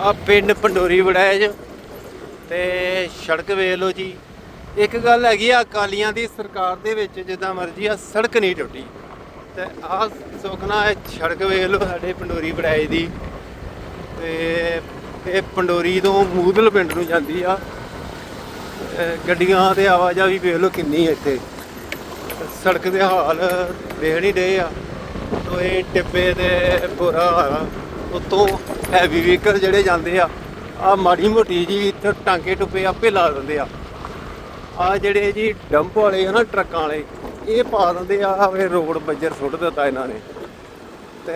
ਆ ਪਿੰਡ ਪੰਡੋਰੀ ਵੜੈਜ ਤੇ ਸੜਕ ਵੇਖ ਲਓ ਜੀ। ਇੱਕ ਗੱਲ ਹੈਗੀ ਆ, ਅਕਾਲੀਆਂ ਦੀ ਸਰਕਾਰ ਦੇ ਵਿੱਚ ਜਿੱਦਾਂ ਮਰਜ਼ੀ ਆ, ਸੜਕ ਨਹੀਂ ਟੁੱਟੀ। ਤੇ ਆ ਸੁਖਨਾ ਹੈ ਸੜਕ ਵੇਖ ਲਓ ਸਾਡੇ ਪੰਡੋਰੀ ਵੜੈਜ ਦੀ। ਤੇ ਇਹ ਪੰਡੋਰੀ ਤੋਂ ਮੂਦਲ ਪਿੰਡ ਨੂੰ ਜਾਂਦੀ ਆ। ਗੱਡੀਆਂ ਤੇ ਆਵਾਜਾਈ ਵੇਖ ਲਓ ਕਿੰਨੀ ਇੱਥੇ। ਸੜਕ ਦੇ ਹਾਲ ਵੇਖ ਨਹੀਂ ਰਹੇ ਆ। ਟੋਏ ਟਿੱਬੇ ਦੇ ਬੁਰਾ ਉੱਤੋਂ ਹੈਵੀ ਵਹੀਕਲ ਜਿਹੜੇ ਜਾਂਦੇ ਆ ਆ ਮਾੜੀ ਮੋਟੀ ਜੀ ਇੱਥੇ ਟਾਂਕੇ ਟੁੱਪੇ ਆਪੇ ਲਾ ਦਿੰਦੇ ਆ। ਆ ਜਿਹੜੇ ਜੀ ਡੰਪ ਵਾਲੇ ਆ ਨਾ ਟਰੱਕਾਂ ਵਾਲੇ, ਇਹ ਪਾ ਦਿੰਦੇ ਆ, ਆਹ ਰੋਡ ਬੱਜਰ ਸੁੱਟ ਦਿੱਤਾ ਇਹਨਾਂ ਨੇ। ਤੇ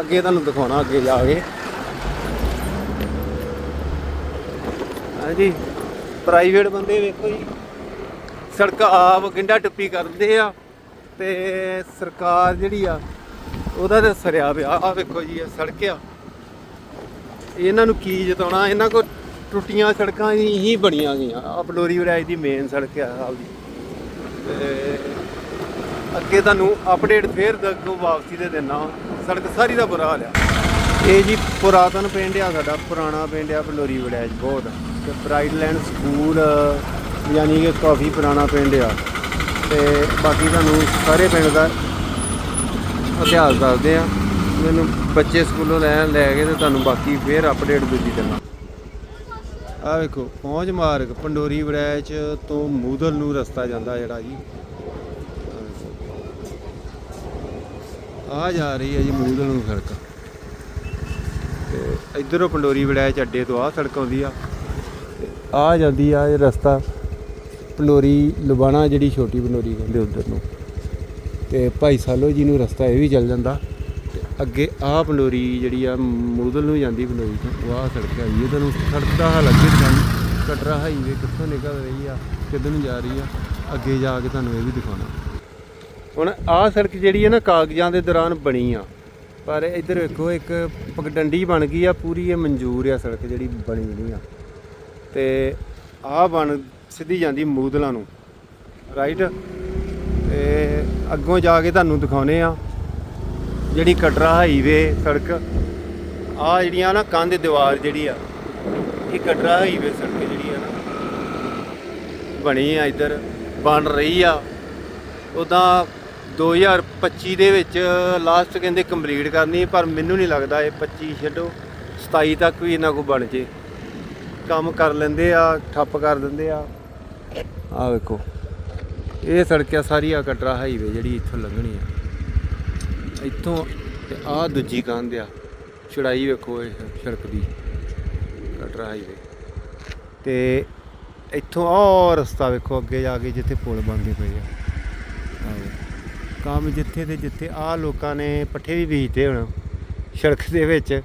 ਅੱਗੇ ਤੁਹਾਨੂੰ ਦਿਖਾਉਣਾ, ਅੱਗੇ ਜਾ ਕੇ। ਹਾਂਜੀ ਪ੍ਰਾਈਵੇਟ ਬੰਦੇ ਵੇਖੋ ਜੀ। ਸੜਕ ਆਪ ਗਿੰਡਾ ਟੁੱਪੀ ਕਰਦੇ ਆ, ਤੇ ਸਰਕਾਰ ਜਿਹੜੀ ਆ, ਉਹਦਾ ਤੇ ਸਰਿਆ ਪਿਆ। ਆ ਵੇਖੋ ਜੀ, ਇਹ ਸੜਕ ਆ। ਇਹਨਾਂ ਨੂੰ ਕੀ ਜਤਾਉਣਾ? ਇਹਨਾਂ ਕੋ ਟੁੱਟੀਆਂ ਸੜਕਾਂ ਹੀ ਹੀ ਬਣੀਆਂ ਗਈਆਂ। ਆ ਪਲੋਰੀ ਵਰਾਜ ਦੀ ਮੇਨ ਸੜਕ ਆ ਹਾਲ ਦੀ ਤੇ ਅੱਗੇ ਤੁਹਾਨੂੰ ਅਪਡੇਟ ਫੇਰ ਦੱਸੋ ਵਾਪਸੀ ਦੇ ਦੇਣਾ ਸੜਕ ਸਾਰੀ ਦਾ ਬੁਰਾ ਹਾਲ ਆ। ਇਹ ਜੀ ਪੁਰਾਤਨ ਪਿੰਡ ਆ ਸਾਡਾ ਪੁਰਾਣਾ ਪਿੰਡ ਆ ਪਲੋਰੀ ਵੜੈਜ ਬਹੁਤ। ਤੇ ਪ੍ਰਾਈਡ ਲੈਂਡ ਸਕੂਲ ਯਾਨੀ ਕਿ ਕਾਫੀ ਪੁਰਾਣਾ ਪਿੰਡ ਆ। ਤੇ ਬਾਕੀ ਤੁਹਾਨੂੰ ਸਾਰੇ ਪਿੰਡ ਦਾ ਇਤਿਹਾਸ ਦੱਸਦੇ ਆ। ਮੈਨੂੰ ਬੱਚੇ ਸਕੂਲੋਂ ਲੈਣ ਲੈ ਕੇ ਤੇ ਤੁਹਾਨੂੰ ਬਾਕੀ ਫੇਰ ਅਪਡੇਟ ਦੂਜੀ ਦਿੰਦਾ ਆ ਵੇਖੋ, ਪਹੁੰਚ ਮਾਰਗ, ਪੰਡੋਰੀ ਵੜੈਚ ਤੋਂ ਮੂਦਲ ਨੂੰ ਰਸਤਾ ਜਾਂਦਾ ਜਿਹੜਾ ਜੀ। ਆ ਜਾ ਰਹੀ ਹੈ ਜੀ ਮੂਦਲ ਨੂੰ ਸੜਕ। ਤੇ ਇਧਰੋਂ ਪੰਡੋਰੀ ਵੜੈਚ ਅੱਡੇ ਤੋਂ ਆ ਸੜਕ ਆਉਂਦੀ ਆ। ਤੇ ਆ ਜਾਂਦੀ ਆ ਇਹ ਰਸਤਾ ਪੰਡੋਰੀ ਲੁਬਾਣਾ, ਜਿਹੜੀ ਛੋਟੀ ਪੰਡੋਰੀ ਕਹਿੰਦੇ ਉਧਰ ਨੂੰ। ਤੇ ਭਾਈ ਸਾਲੋ ਜੀ ਨੂੰ ਰਸਤਾ ਇਹ ਵੀ ਚੱਲ ਜਾਂਦਾ। ਅੱਗੇ ਆਹ ਪੰਡੋਰੀ ਜਿਹੜੀ ਆ ਮੂਦਲ ਨੂੰ ਜਾਂਦੀ ਪੰਡੋਰੀ ਤੋਂ, ਉਹ ਆਹ ਸੜਕ ਹੈਗੀ ਇਹਦੇ ਨੂੰ ਸੜਕ ਦਾ ਹਾਲ ਅੱਗੇ ਤੁਹਾਨੂੰ ਕਟਰਾ ਹਾਈਵੇ ਕਿੱਥੋਂ ਨਿਕਲ ਰਹੀ ਆ, ਕਿੱਧਰ ਨੂੰ ਜਾ ਰਹੀ ਆ, ਅੱਗੇ ਜਾ ਕੇ ਤੁਹਾਨੂੰ ਇਹ ਵੀ ਦਿਖਾਉਣਾ। ਹੁਣ ਆਹ ਸੜਕ ਜਿਹੜੀ ਹੈ ਨਾ ਕਾਗਜ਼ਾਂ ਦੇ ਦੌਰਾਨ ਬਣੀ ਆ, ਪਰ ਇੱਧਰ ਵੇਖੋ ਇੱਕ ਪਗਡੰਡੀ ਬਣ ਗਈ ਆ, ਪੂਰੀ ਇਹ ਮਨਜ਼ੂਰ ਆ ਸੜਕ ਜਿਹੜੀ ਬਣੀ ਨਹੀਂ ਆ। ਤੇ ਆਹ ਬਣ ਸਿੱਧੀ ਜਾਂਦੀ ਮੂਦਲਾਂ ਨੂੰ ਰਾਈਟ ਤੇ ਅੱਗੋਂ ਜਾ ਕੇ ਤੁਹਾਨੂੰ ਦਿਖਾਉਨੇ ਆ। ਜਿਹੜੀ ਕਟਰਾ ਹਾਈਵੇ ਸੜਕ ਆ ਜਿਹੜੀਆਂ ਨਾ ਕੰਧ ਦੀਵਾਰ ਜਿਹੜੀ ਆ, ਇਹ ਕਟਰਾ ਹਾਈਵੇ ਸੜਕ ਜਿਹੜੀ ਆ ਨਾ, ਬਣੀ ਆ ਇੱਧਰ, ਬਣ ਰਹੀ ਆ। ਉਦਾਂ 2025 ਦੇ ਵਿੱਚ ਲਾਸਟ ਕਹਿੰਦੇ ਕੰਪਲੀਟ ਕਰਨੀ, ਪਰ ਮੈਨੂੰ ਨਹੀਂ ਲੱਗਦਾ ਇਹ 25 ਛੱਡੋ 27 ਤੱਕ ਵੀ ਇਹਨਾਂ ਕੋ ਬਣ ਜੇ। ਕੰਮ ਕਰ ਲੈਂਦੇ ਆ, ਠੱਪ ਕਰ ਦਿੰਦੇ ਆ। ਆ ਵੇਖੋ, ਇਹ ਸੜਕ ਆ ਸਾਰੀ ਆ ਕਟਰਾ ਹਾਈਵੇ ਜਿਹੜੀ ਇੱਥੋਂ ਲੰਘਣੀ ਆ। ਇੱਥੋਂ ਤੇ ਆ ਦੂਜੀ ਕੰਧ ਆ। ਚੜਾਈ ਵੇਖੋ ਇਹ ਸੜਕ ਦੀ। ਕਟਰਾ ਹਾਈਵੇ ਤੇ ਇੱਥੋਂ ਆਹ ਰਸਤਾ ਵੇਖੋ ਅੱਗੇ ਜਾ ਕੇ ਜਿੱਥੇ ਪੁਲ ਬਣਦੇ ਪਏ ਆ। ਕੰਮ ਜਿੱਥੇ ਤੇ ਜਿੱਥੇ ਆਹ ਲੋਕਾਂ ਨੇ ਪੱਠੇ ਵੀ ਬੀਜਦੇ ਹੁਣ ਸੜਕ ਦੇ ਵਿੱਚ।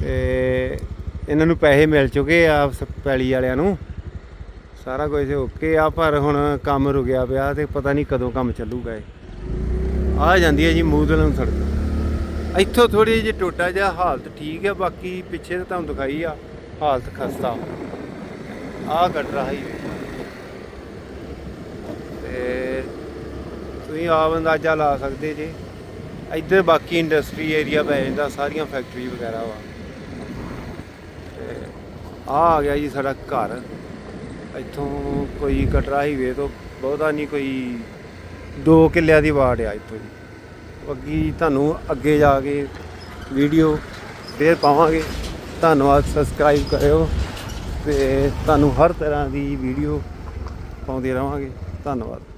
ਤੇ ਇਹਨਾਂ ਨੂੰ ਪੈਸੇ ਮਿਲ ਚੁੱਕੇ ਆ ਸ- ਪੈਲੀ ਵਾਲਿਆਂ ਨੂੰ। ਸਾਰਾ ਕੁਝ ਓਕੇ ਆ, ਪਰ ਹੁਣ ਕੰਮ ਰੁਕਿਆ ਪਿਆ ਤੇ ਪਤਾ ਨਹੀਂ ਕਦੋਂ ਕੰਮ ਚੱਲੂਗਾ ਇਹ। ਆ ਜਾਂਦੀ ਹੈ ਜੀ ਮੂਦਲਨ ਸੜਕ। ਇੱਥੋਂ ਥੋੜੀ ਜਿਹੀ ਟੋਟਾ ਜਿਹਾ ਹਾਲਤ ਠੀਕ ਹੈ ਬਾਕੀ ਪਿੱਛੇ ਤਾਂ ਤੁਹਾਨੂੰ ਦਿਖਾਈ ਆ, ਹਾਲਤ ਖਸਤਾ। ਆ ਕੱਟ ਰਹਾ ਹੀ ਤੇ ਤੁਸੀਂ ਆਪ ਅੰਦਾਜ਼ਾ ਲਾ ਸਕਦੇ ਜੇ, ਇੱਧਰ ਬਾਕੀ ਇੰਡਸਟਰੀ ਏਰੀਆ ਪੈ ਜਾਂਦਾ, ਸਾਰੀਆਂ ਫੈਕਟਰੀ ਵਗੈਰਾ ਵਾ। ਤੇ ਆ ਆ ਗਿਆ ਜੀ ਸਾਡਾ ਘਰ। ਇੱਥੋਂ ਕੋਈ ਕਟਰਾ ਹਾਈਵੇ ਤੋਂ ਬਹੁਤਾ ਨਹੀਂ ਕੋਈ ਦੋ ਕਿੱਲਿਆਂ ਦੀ ਵਾੜ ਆ ਇੱਥੋਂ ਜੀ। ਅੱਗੇ ਤੁਹਾਨੂੰ ਅੱਗੇ ਜਾ ਕੇ ਵੀਡੀਓ ਫੇਰ ਪਾਵਾਂਗੇ। ਧੰਨਵਾਦ ਸਬਸਕ੍ਰਾਈਬ ਕਰਿਓ ਤੇ ਤੁਹਾਨੂੰ ਹਰ ਤਰ੍ਹਾਂ ਦੀ ਵੀਡੀਓ ਪਾਉਂਦੇ ਰਵਾਂਗੇ। ਧੰਨਵਾਦ।